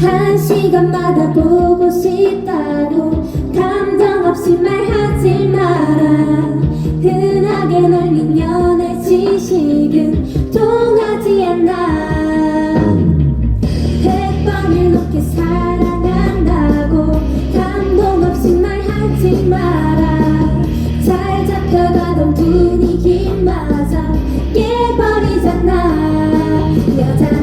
한 시간마다 보고 싶다고 감정 없이 말하지 마라. 흔하게 널린 연애 지식은 통하지 않아. 백번을 넘게 사랑한다고 감동 없이 말하지 마라. 잘 잡혀가던 분위기마저 깨버리잖아. 여자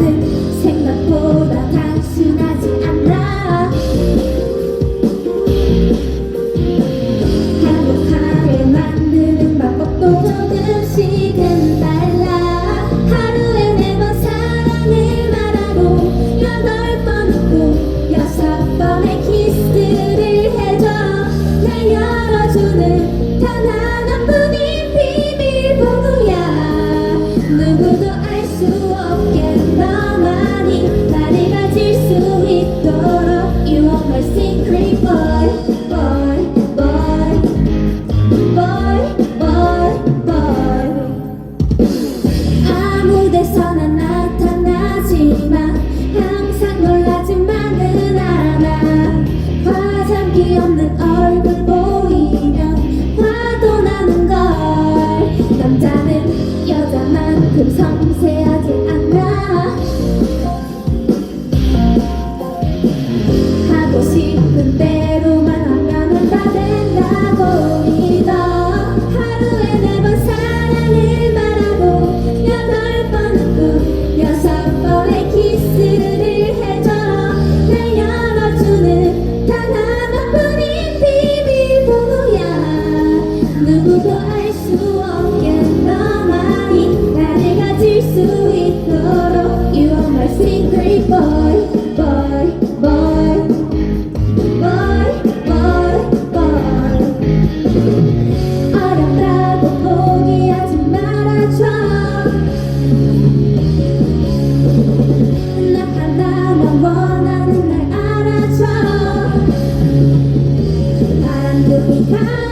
time.